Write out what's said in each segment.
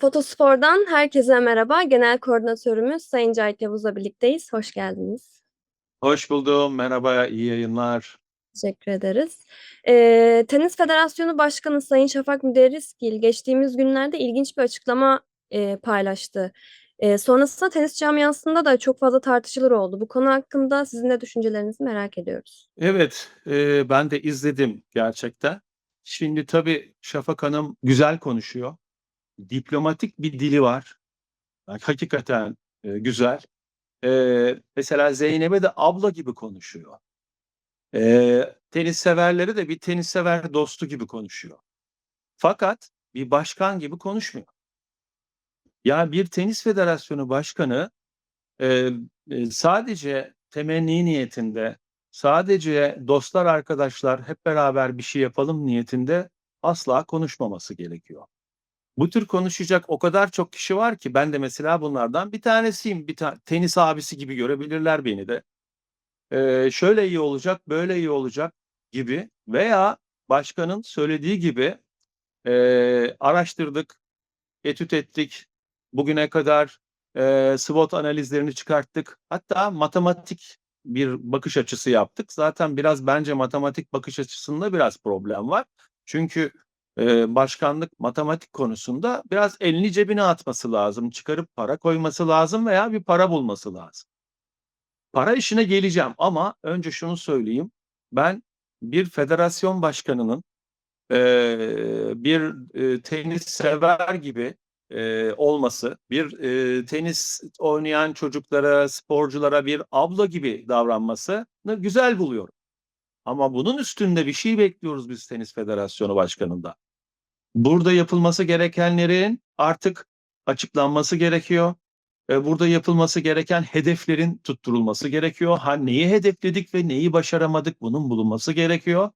Fotospor'dan herkese merhaba. Genel koordinatörümüz Sayın Cahit Yavuz'la birlikteyiz. Hoş geldiniz. Hoş buldum. Merhaba, iyi yayınlar. Teşekkür ederiz. Ee, Tenis Federasyonu Başkanı Sayın Şafak Müderrisgil geçtiğimiz günlerde ilginç bir açıklama e, paylaştı. E, sonrasında tenis camiasında da çok fazla tartışılır oldu. Bu konu hakkında sizin de düşüncelerinizi merak ediyoruz. Evet, eee, ben de izledim gerçekten. Şimdi tabii Şafak Hanım güzel konuşuyor. Diplomatik bir dili var. Bak, hakikaten eee, güzel. Eee, mesela Zeynep'e de abla gibi konuşuyor. Eee, tenis severleri de bir tenis sever dostu gibi konuşuyor. Fakat bir başkan gibi konuşmuyor. Ya bir tenis federasyonu başkanı eee, eee, sadece temenni niyetinde, sadece dostlar arkadaşlar hep beraber bir şey yapalım niyetinde asla konuşmaması gerekiyor. Bu tür konuşacak o kadar çok kişi var ki ben de mesela bunlardan bir tanesiyim. Bir ta tenis abisi gibi görebilirler beni de. Eee, şöyle iyi olacak, böyle iyi olacak gibi veya başkanın söylediği gibi eee, araştırdık, etüt ettik. Bugüne kadar eee, SWOT analizlerini çıkarttık. Hatta matematik bir bakış açısı yaptık. Zaten biraz bence matematik bakış açısında biraz problem var. Çünkü başkanlık matematik konusunda biraz elini cebine atması lazım. Çıkarıp para koyması lazım veya bir para bulması lazım. Para işine geleceğim ama önce şunu söyleyeyim. Ben bir federasyon başkanının bir tenis sever gibi olması, bir tenis oynayan çocuklara, sporculara bir abla gibi davranmasını güzel buluyorum. Ama bunun üstünde bir şey bekliyoruz biz Tenis Federasyonu Başkanı'ndan. Burada yapılması gerekenlerin artık açıklanması gerekiyor. Eee, burada yapılması gereken hedeflerin tutturulması gerekiyor. Ha, neyi hedefledik ve neyi başaramadık bunun bulunması gerekiyor.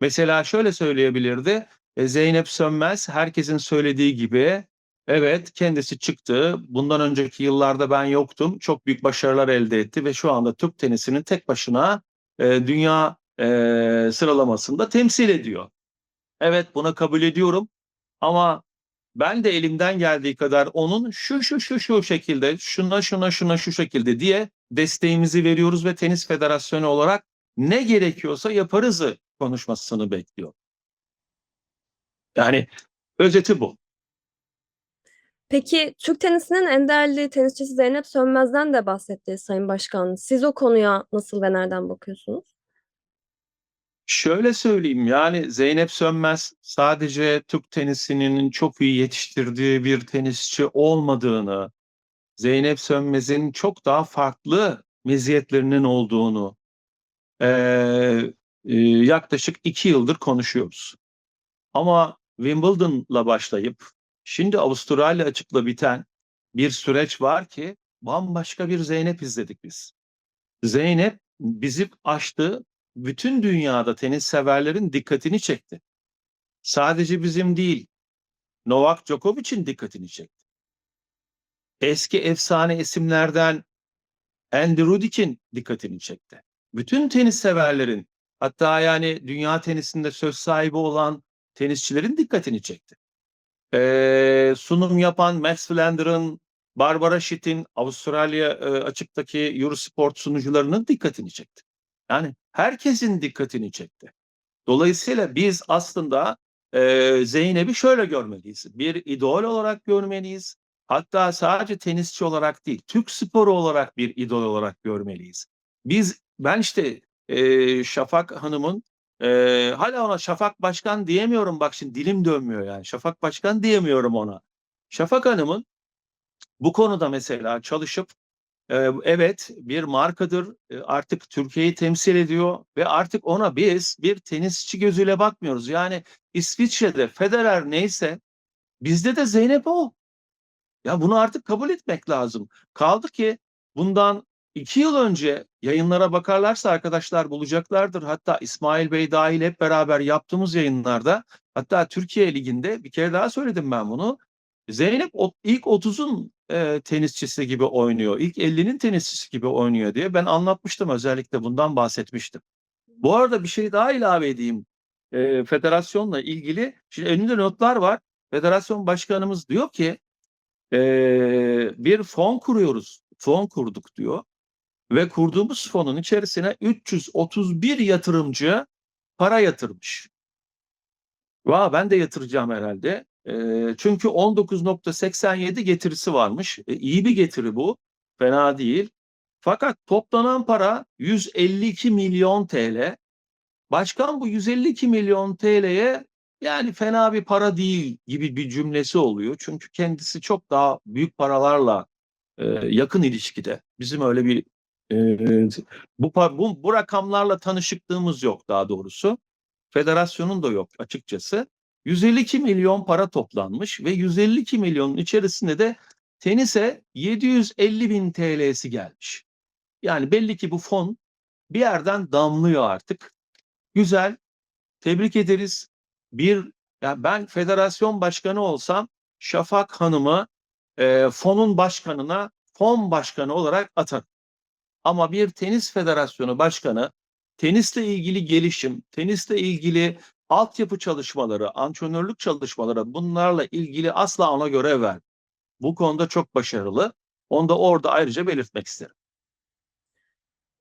Mesela şöyle söyleyebilirdi, eee, Zeynep Sönmez herkesin söylediği gibi evet kendisi çıktı. Bundan önceki yıllarda ben yoktum. Çok büyük başarılar elde etti ve şu anda Türk tenisinin tek başına eee, dünya eee, sıralamasında temsil ediyor. Evet buna kabul ediyorum ama ben de elimden geldiği kadar onun şu şu şu şu şekilde, şuna şuna şuna şu şekilde diye desteğimizi veriyoruz ve Tenis Federasyonu olarak ne gerekiyorsa yaparızı konuşmasını bekliyor. Yani özeti bu. Peki Türk tenisinin en değerli tenisçisi Zeynep Sönmez'den de bahsetti Sayın Başkan. Siz o konuya nasıl ve nereden bakıyorsunuz? Şöyle söyleyeyim yani Zeynep Sönmez sadece Türk tenisinin çok iyi yetiştirdiği bir tenisçi olmadığını, Zeynep Sönmez'in çok daha farklı meziyetlerinin olduğunu eee, eee, yaklaşık iki yıldır konuşuyoruz. Ama Wimbledon'la başlayıp şimdi Avustralya açıkla biten bir süreç var ki bambaşka bir Zeynep izledik biz. Zeynep bizi aştı, bütün dünyada tenis severlerin dikkatini çekti. Sadece bizim değil, Novak Djokovic'in dikkatini çekti. Eski efsane isimlerden Andy Roddick'in dikkatini çekti. Bütün tenis severlerin hatta yani dünya tenisinde söz sahibi olan tenisçilerin dikkatini çekti. Eee, sunum yapan Max Flander'ın, Barbara Schitt'in, Avustralya eee, açıktaki Eurosport sunucularının dikkatini çekti. Yani herkesin dikkatini çekti. Dolayısıyla biz aslında eee, Zeynep'i şöyle görmeliyiz. Bir idol olarak görmeliyiz. Hatta sadece tenisçi olarak değil, Türk sporu olarak bir idol olarak görmeliyiz. Biz ben işte eee, Şafak Hanım'ın eee hala ona Şafak Başkan diyemiyorum bak şimdi dilim dönmüyor yani. Şafak Başkan diyemiyorum ona. Şafak Hanım'ın bu konuda mesela çalışıp evet bir markadır. Artık Türkiye'yi temsil ediyor ve artık ona biz bir tenisçi gözüyle bakmıyoruz. Yani İsviçre'de Federer neyse bizde de Zeynep o. Ya bunu artık kabul etmek lazım. Kaldı ki bundan 2 yıl önce yayınlara bakarlarsa arkadaşlar bulacaklardır. Hatta İsmail Bey dahil hep beraber yaptığımız yayınlarda hatta Türkiye Ligi'nde bir kere daha söyledim ben bunu. Zeynep ilk 30'un e, tenisçisi gibi oynuyor. İlk 50'nin tenisçisi gibi oynuyor diye ben anlatmıştım özellikle bundan bahsetmiştim. Bu arada bir şey daha ilave edeyim. E, federasyonla ilgili şimdi önünde notlar var. Federasyon başkanımız diyor ki eee, bir fon kuruyoruz. Fon kurduk diyor. Ve kurduğumuz fonun içerisine 331 yatırımcı para yatırmış. Vaa ben de yatıracağım herhalde. Çünkü 19.87 getirisi varmış. E, iyi bir getiri bu. Fena değil. Fakat toplanan para 152 milyon TL. Başkan bu 152 milyon TL'ye yani fena bir para değil gibi bir cümlesi oluyor. Çünkü kendisi çok daha büyük paralarla e, yakın ilişkide. Bizim öyle bir e, bu, bu bu rakamlarla tanışıklığımız yok daha doğrusu. Federasyonun da yok açıkçası. 152 milyon para toplanmış ve 152 milyonun içerisinde de tenise 750 bin TL'si gelmiş. Yani belli ki bu fon bir yerden damlıyor artık. Güzel. Tebrik ederiz. Bir yani ben federasyon başkanı olsam Şafak Hanım'ı e, fonun başkanına fon başkanı olarak atarım. Ama bir tenis federasyonu başkanı tenisle ilgili gelişim, tenisle ilgili altyapı çalışmaları, antrenörlük çalışmaları bunlarla ilgili asla ona görev ver. Bu konuda çok başarılı. Onu da orada ayrıca belirtmek isterim.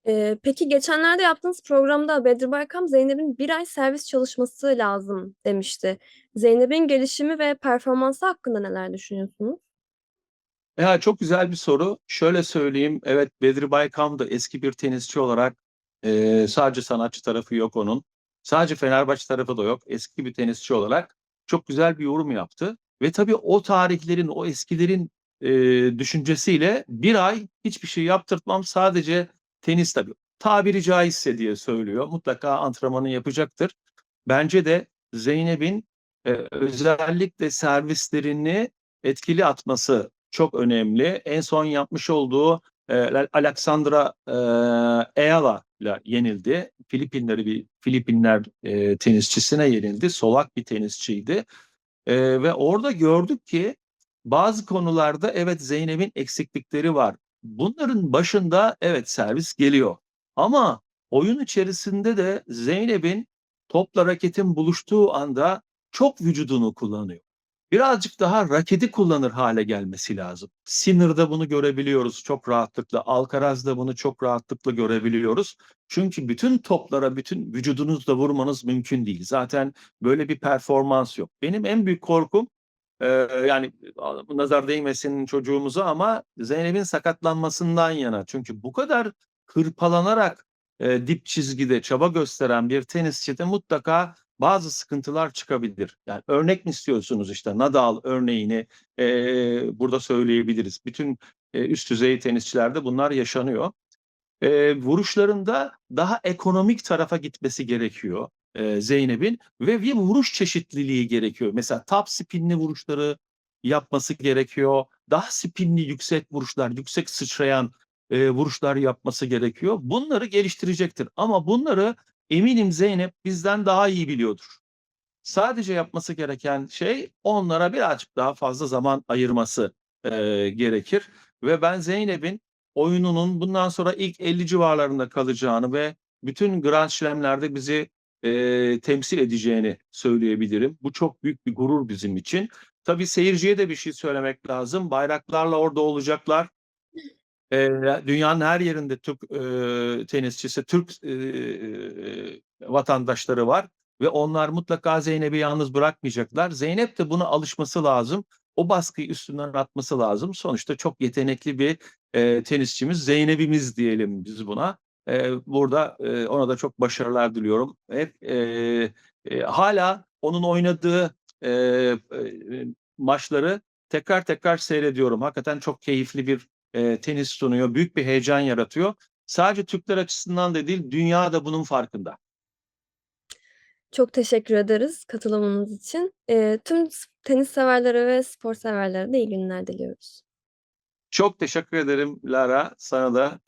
Ee, peki geçenlerde yaptığınız programda Bedri Baykam Zeynep'in bir ay servis çalışması lazım demişti. Zeynep'in gelişimi ve performansı hakkında neler düşünüyorsunuz? Ya çok güzel bir soru. Şöyle söyleyeyim. Evet Bedri Baykam da eski bir tenisçi olarak e, sadece sanatçı tarafı yok onun. Sadece Fenerbahçe tarafı da yok. Eski bir tenisçi olarak çok güzel bir yorum yaptı. Ve tabii o tarihlerin, o eskilerin e, düşüncesiyle bir ay hiçbir şey yaptırtmam. Sadece tenis tabii. Tabiri caizse diye söylüyor. Mutlaka antrenmanı yapacaktır. Bence de Zeynep'in e, özellikle servislerini etkili atması çok önemli. En son yapmış olduğu e, Alexandra e, Ayala ile yenildi. Filipinleri bir Filipinler e, tenisçisine yenildi. Solak bir tenisçiydi. E, ve orada gördük ki bazı konularda evet Zeynep'in eksiklikleri var. Bunların başında evet servis geliyor. Ama oyun içerisinde de Zeynep'in topla raketin buluştuğu anda çok vücudunu kullanıyor. Birazcık daha raketi kullanır hale gelmesi lazım. Sinner'da bunu görebiliyoruz çok rahatlıkla. Alcaraz'da bunu çok rahatlıkla görebiliyoruz. Çünkü bütün toplara bütün vücudunuzla vurmanız mümkün değil. Zaten böyle bir performans yok. Benim en büyük korkum e, yani nazar değmesin çocuğumuza ama Zeynep'in sakatlanmasından yana. Çünkü bu kadar hırpalanarak e, dip çizgide çaba gösteren bir tenisçide mutlaka bazı sıkıntılar çıkabilir. Yani örnek mi istiyorsunuz işte Nadal örneğini e, burada söyleyebiliriz. Bütün e, üst düzey tenisçilerde bunlar yaşanıyor. E, vuruşlarında daha ekonomik tarafa gitmesi gerekiyor e, Zeynep'in ve bir vuruş çeşitliliği gerekiyor. Mesela top spinli vuruşları yapması gerekiyor. Daha spinli yüksek vuruşlar, yüksek sıçrayan e, vuruşlar yapması gerekiyor. Bunları geliştirecektir. Ama bunları eminim Zeynep bizden daha iyi biliyordur. Sadece yapması gereken şey onlara birazcık daha fazla zaman ayırması e, gerekir. Ve ben Zeynep'in oyununun bundan sonra ilk 50 civarlarında kalacağını ve bütün Grand Slam'lerde bizi e, temsil edeceğini söyleyebilirim. Bu çok büyük bir gurur bizim için. Tabii seyirciye de bir şey söylemek lazım. Bayraklarla orada olacaklar. E, dünyanın her yerinde Türk e, tenisçisi, Türk e, vatandaşları var ve onlar mutlaka Zeynep'i yalnız bırakmayacaklar. Zeynep de buna alışması lazım. O baskıyı üstünden atması lazım. Sonuçta çok yetenekli bir e, tenisçimiz, Zeynep'imiz diyelim biz buna. E, burada e, ona da çok başarılar diliyorum. Hep e, e, hala onun oynadığı e, e, maçları tekrar tekrar seyrediyorum. Hakikaten çok keyifli bir e, tenis sunuyor. Büyük bir heyecan yaratıyor. Sadece Türkler açısından da değil, dünya da bunun farkında. Çok teşekkür ederiz katılımınız için. Ee, tüm tenis severlere ve spor severlere de iyi günler diliyoruz. Çok teşekkür ederim Lara. Sana da